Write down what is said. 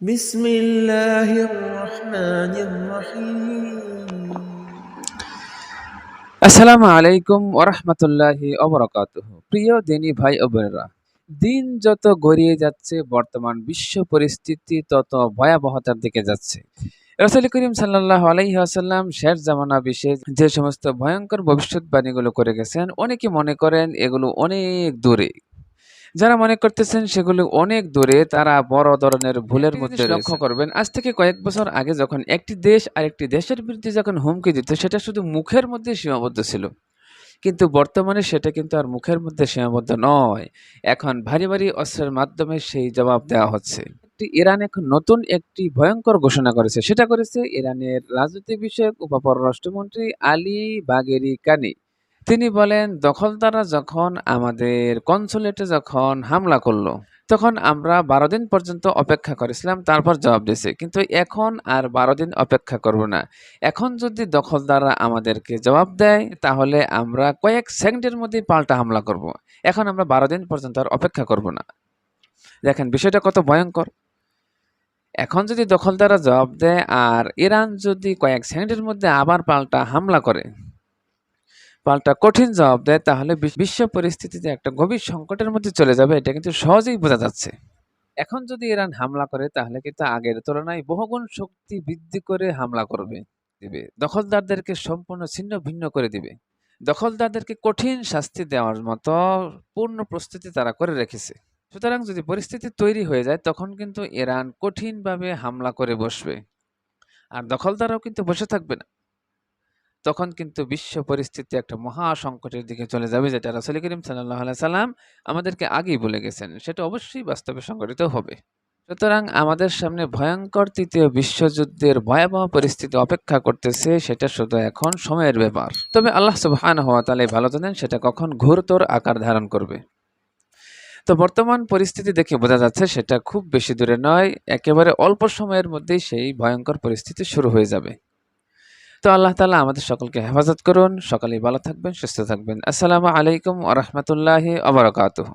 بسم الله الرحمن الرحيم আসসালামু আলাইকুম ওরহমতুল্লাহি অবরাকাতুহ প্রিয় দিনী ভাই ও বোনেরা দিন যত গড়িয়ে যাচ্ছে বর্তমান বিশ্ব পরিস্থিতি তত ভয়াবহতার দিকে যাচ্ছে রসুল করিম সাল্লাহ আলাইহি আসাল্লাম শেষ জামানা বিশেষ যে সমস্ত ভয়ঙ্কর ভবিষ্যৎবাণীগুলো করে গেছেন অনেকে মনে করেন এগুলো অনেক দূরে যারা মনে করতেছেন সেগুলো অনেক দূরে তারা বড় ধরনের ভুলের মধ্যে লক্ষ্য করবেন আজ থেকে কয়েক বছর আগে যখন একটি দেশ আর একটি দেশের বিরুদ্ধে যখন হুমকি দিত সেটা শুধু মুখের মধ্যে সীমাবদ্ধ ছিল। কিন্তু বর্তমানে সেটা কিন্তু আর মুখের মধ্যে সীমাবদ্ধ নয়। এখন ভারী ভারী অস্ত্রের মাধ্যমে সেই জবাব দেওয়া হচ্ছে। ইরান এখন নতুন একটি ভয়ঙ্কর ঘোষণা করেছে। সেটা করেছে ইরানের রাজনৈতিক বিষয়ক উপপররাষ্ট্রমন্ত্রী আলী বাগেরি কানি। তিনি বলেন, দখলদাররা যখন আমাদের কনসুলেটে যখন হামলা করল, তখন আমরা বারো দিন পর্যন্ত অপেক্ষা করেছিলাম, তারপর জবাব দিয়েছে। কিন্তু এখন আর বারো দিন অপেক্ষা করব না। এখন যদি দখলদাররা আমাদেরকে জবাব দেয়, তাহলে আমরা কয়েক সেকেন্ডের মধ্যেই পাল্টা হামলা করব। এখন আমরা বারো দিন পর্যন্ত আর অপেক্ষা করব না। দেখেন, বিষয়টা কত ভয়ঙ্কর। এখন যদি দখলদাররা জবাব দেয়, আর ইরান যদি কয়েক সেকেন্ডের মধ্যে আবার পাল্টা হামলা করে পাল্টা কঠিন জবাব দেয়, তাহলে বিশ্ব পরিস্থিতিতে একটা গভীর সংকটের মধ্যে চলে যাবে, এটা কিন্তু সহজেই বোঝা যাচ্ছে। এখন যদি ইরান হামলা করে, তাহলে কিন্তু আগের তুলনায় বহুগুণ শক্তি বৃদ্ধি করে হামলা করবে, দিবে। দখলদারদেরকে সম্পূর্ণ ছিন্ন ভিন্ন করে দিবে। দখলদারদেরকে কঠিন শাস্তি দেওয়ার মতো পূর্ণ প্রস্তুতি তারা করে রেখেছে। সুতরাং যদি পরিস্থিতি তৈরি হয়ে যায়, তখন কিন্তু ইরান কঠিনভাবে হামলা করে বসবে। আর দখলদারও কিন্তু বসে থাকবে না। তখন কিন্তু বিশ্ব পরিস্থিতি একটা মহা সংকটের দিকে চলে যাবে, যেটা রাসুল করিম সাল্লাহ সাল্লাম আমাদেরকে আগেই বলে গেছেন, সেটা অবশ্যই বাস্তবে সংঘটিত হবে। সুতরাং আমাদের সামনে ভয়ঙ্কর তৃতীয় বিশ্বযুদ্ধের ভয়াবহ পরিস্থিতি অপেক্ষা করতেছে, সেটা শুধু এখন সময়ের ব্যাপার। তবে আল্লাহ সুবহান হওয়া তালে ভালো জানেন, সেটা কখন ঘোরতর আকার ধারণ করবে। তো বর্তমান পরিস্থিতি দেখে বোঝা যাচ্ছে, সেটা খুব বেশি দূরে নয়, একেবারে অল্প সময়ের মধ্যেই সেই ভয়ঙ্কর পরিস্থিতি শুরু হয়ে যাবে। তো আল্লাহ তালা আমাদের সকলকে হেফাজত করুন। সকালে ভালো থাকবেন, সুস্থ থাকবেন। আসসালামু আলাইকুম আ রহমতুল্লাহি আবরকাতহ